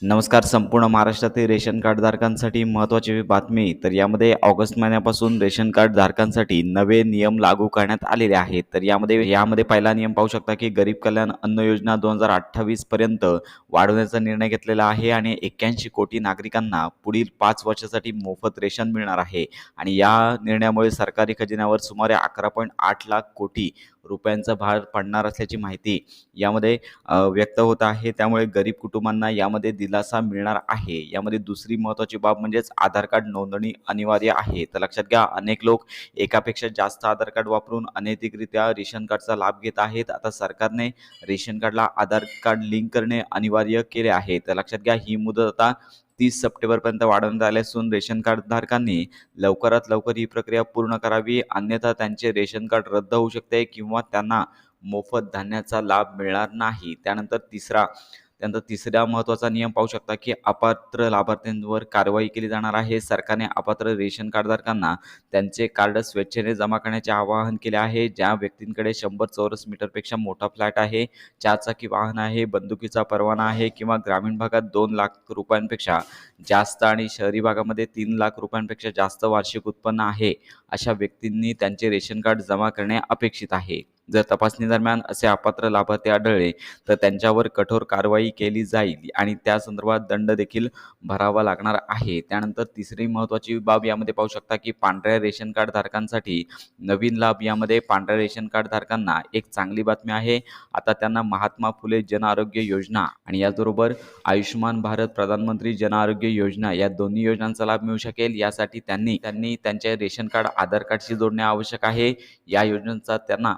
नमस्कार संपूर्ण महाराष्ट्रातील रेशन कार्ड धारकांसाठी महत्त्वाची बातमी. तर यामध्ये ऑगस्ट महिन्यापासून रेशन कार्ड धारकांसाठी नवे नियम लागू करण्यात आलेले आहेत. तर यामध्ये यामध्ये पहिला नियम पाहू शकता की गरीब कल्याण अन्न योजना दोन हजार अठ्ठावीस पर्यंत वाढवण्याचा निर्णय घेतलेला आहे आणि एक्क्याऐंशी कोटी नागरिकांना पुढील पाच वर्षासाठी मोफत रेशन मिळणार आहे. आणि या निर्णयामुळे सरकारी खजिन्यावर सुमारे अकरा पॉईंट आठ लाख कोटी रुपयांचा भार पडणार असल्याची माहिती यामध्ये व्यक्त होत आहे. त्यामुळे गरीब कुटुंबांना यामध्ये दिलासा मिळणार आहे. यामध्ये दुसरी महत्त्वाची बाब म्हणजेच आधार कार्ड नोंदणी अनिवार्य आहे. तर लक्षात घ्या अनेक लोक एकापेक्षा जास्त आधार कार्ड वापरून अनैतिकरित्या रेशन कार्डचा लाभ घेत आहेत. आता सरकारने रेशन कार्डला आधार कार्ड लिंक करणे अनिवार्य केले आहे. तर लक्षात घ्या ही मुदत आता तीस सप्टेंबरपर्यंत वाढवण्यात आले असून रेशन कार्ड धारकांनी लवकरात लवकर ही प्रक्रिया पूर्ण करावी. अन्यथा त्यांचे रेशन कार्ड रद्द होऊ शकते किंवा त्यांना मोफत धान्याचा लाभ मिळणार नाही. त्यानंतर तिसरा त्यानंतर तिसरा महत्त्वाचा नियम पाहू शकता की अपात्र लाभार्थ्यांवर कारवाई केली जाणार आहे. सरकारने अपात्र रेशन कार्डधारकांना त्यांचे कार्ड स्वेच्छेने जमा करण्याचे आवाहन केले आहे. ज्या व्यक्तींकडे शंभर चौरस मीटरपेक्षा मोठा फ्लॅट आहे चारचाकी वाहन आहे बंदुकीचा परवाना आहे किंवा ग्रामीण भागात दोन लाख रुपयांपेक्षा जास्त आणि शहरी भागामध्ये तीन लाख रुपयांपेक्षा जास्त वार्षिक उत्पन्न आहे अशा व्यक्तींनी त्यांचे रेशन कार्ड जमा करणे अपेक्षित आहे. जर तपासणी दरम्यान असे अपात्र लाभार्थी आढळले तर त्यांच्यावर कठोर कारवाई केली जाईल आणि त्या संदर्भात दंड देखील भरावा लागणार आहे. त्यानंतर तिसरी महत्त्वाची बाब यामध्ये पाहू शकता की पांढऱ्या रेशन कार्ड धारकांसाठी नवीन लाभ यामध्ये पांढऱ्या रेशन कार्ड धारकांना एक चांगली बातमी आहे. आता त्यांना महात्मा फुले जन आरोग्य योजना आणि याचबरोबर आयुष्यमान भारत प्रधानमंत्री जन आरोग्य योजना या दोन्ही योजनांचा लाभ मिळू शकेल. यासाठी त्यांनी त्यांनी त्यांचे रेशन कार्ड आधार कार्डशी जोडणे आवश्यक आहे. या योजनांचा त्यांना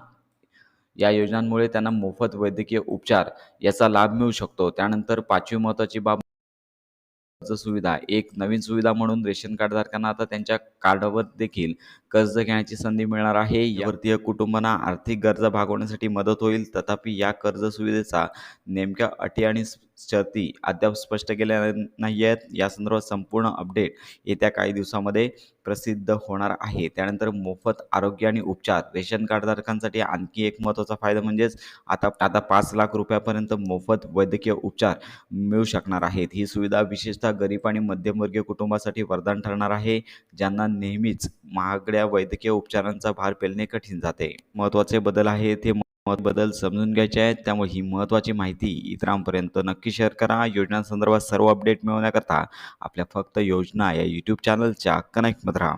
या योजनांमुळे त्यांना मोफत वैद्यकीय उपचार याचा लाभ मिळू शकतो. त्यानंतर पाचवी महत्त्वाची बाब कर्ज सुविधा. एक नवीन सुविधा म्हणून रेशन कार्डधारकांना आता त्यांच्या कार्डवर देखील कर्ज घेण्याची संधी मिळणार आहे. यावरती कुटुंबांना आर्थिक गरजा भागवण्यासाठी मदत होईल. तथापि या कर्ज सुविधेचा नेमक्या अटी आणि शर्ती अद्याप स्पष्ट केल्या नाही आहेत या संदर्भात संपूर्ण अपडेट येत्या काही दिवसामध्ये प्रसिद्ध होणार आहे. त्यानंतर मोफत आरोग्य आणि उपचार. रेशन कार्डधारकांसाठी आणखी एक महत्त्वाचा फायदा म्हणजेच आता आता पाच लाख रुपयापर्यंत मोफत वैद्यकीय उपचार मिळू शकणार आहेत. ही सुविधा विशेषतः गरीब आणि मध्यमवर्गीय कुटुंबासाठी वरदान ठरणार आहे ज्यांना नेहमीच महागड्या वैद्यकीय उपचारांचा भार पेलणे कठीण जाते. महत्त्वाचे बदल आहे ते बदल समजून घ्यायचे आहेत. त्यामुळे ही महत्त्वाची माहिती इतरांपर्यंत नक्की शेअर करा. योजनांसंदर्भात सर्व अपडेट मिळवण्याकरता आपल्या फक्त योजना या यूट्यूब चॅनलच्या कनेक्टमध्ये राहा.